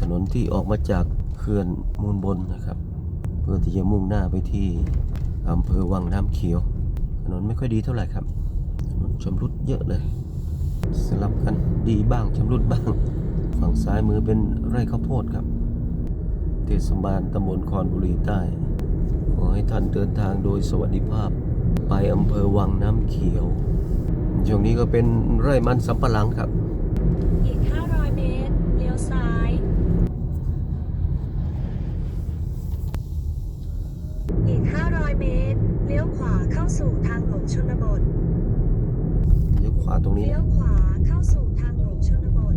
ถนนที่ออกมาจากเขื่อนมูลบนนะครับ เพื่อที่จะมุ่งหน้าไปที่อำเภอวังน้ำเขียว ถนนไม่ค่อยดีเท่าไหร่ครับถนนชำรุดเยอะเลย สลับกันดีบ้างชำรุดบ้าง ฝั่งซ้ายมือเป็นไร่ข้าวโพดครับเทศบาลตำบลคอนบุรีใต้ ขอให้ท่านเดินทางโดยสวัสดิภาพ ไปอำเภอวังน้ำเขียว ช่วงนี้ก็เป็นไร่มันสำปะหลังครับ อีก 500 เมตร เลี้ยวซ้าย อีก 500 เมตร เลี้ยวขวาเข้าสู่ทางหลวงชนบท เลี้ยวขวาตรงนี้เลี้ยนะวขวาเข้าสู่ทางหลวงชนบท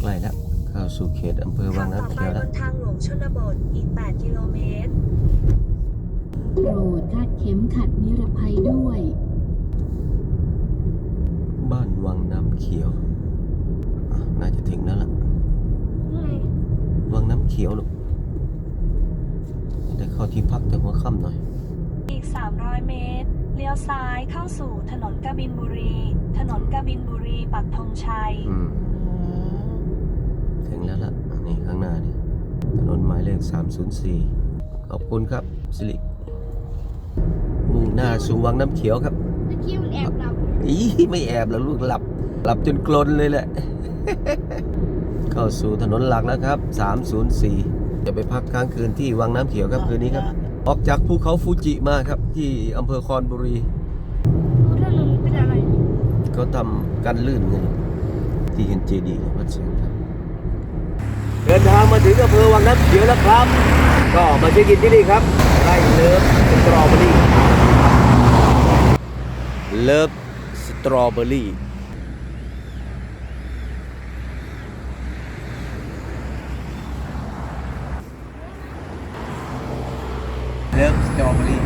ใกล้แล้วเข้าสู่เขตอำเภอวัขังบต่อน้ำไปเขียวบแล้ว นทางหลวงชนบทอีก 8 กิโลเมตร โปรดคาดเข็มขัดนิรภัยด้วย บ้านวังน้ำเขียวอะน่าจะถึงแล้วล่ะ วังน้ำเขียวลูกจะได้ เข้าที่พักแต่หัวค่ำหน่อย อีก 300 เมตร เลี้ยวซ้ายเข้าสู่ถนนกบินบุรี ถนนกบินบุรีปักธงชัย อืมถึงแล้วล่ะ นี่ข้างหน้านี่ถนนหมายเลข 304 ขอบคุณครับ สิริมุ่งหน้าสู่วังน้ำเขียวครับ เมื่อกี้มันแอบหลับอีไม่แอบแล้วลูกหลับ หลับจนกลนเลยแหละ เข้าสู่ถนนหลักแล้วครับ 304 จะไปพักค้างคืนที่วังน้ำเขียวครับคืนนี้ครับ ออกจากภูเขาฟูจิมาครับ ที่อำเภอคอนบุรีถนนเป็นอะไรเขาทำกันลื่นไงที่เห็นเจดีย์วัดเชียงครับเดินทางมาถึงอำเภอวังน้ำเขียวแล้วครับ ก็มาเช็คอินที่นี่ครับไร่เลิฟสตรอเบอรี่เลิฟสตรอเบอรี่เลิฟสตรอเบอรี่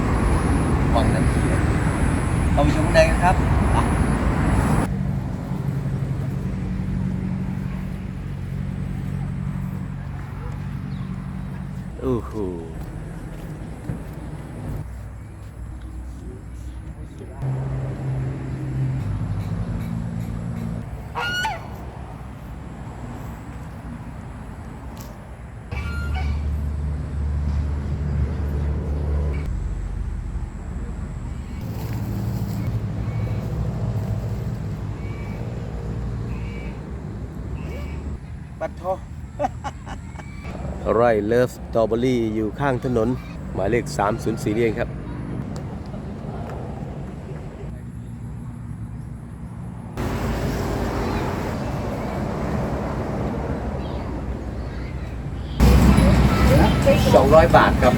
วังน้ำเขียวเอาไปชมข้างในกันครับโอ้โห ปัดทอไร่เลิฟสตรอเบอรี่อยู่ข้างถนน หมายเลข 304นี่เองครับ 200 บาทครับ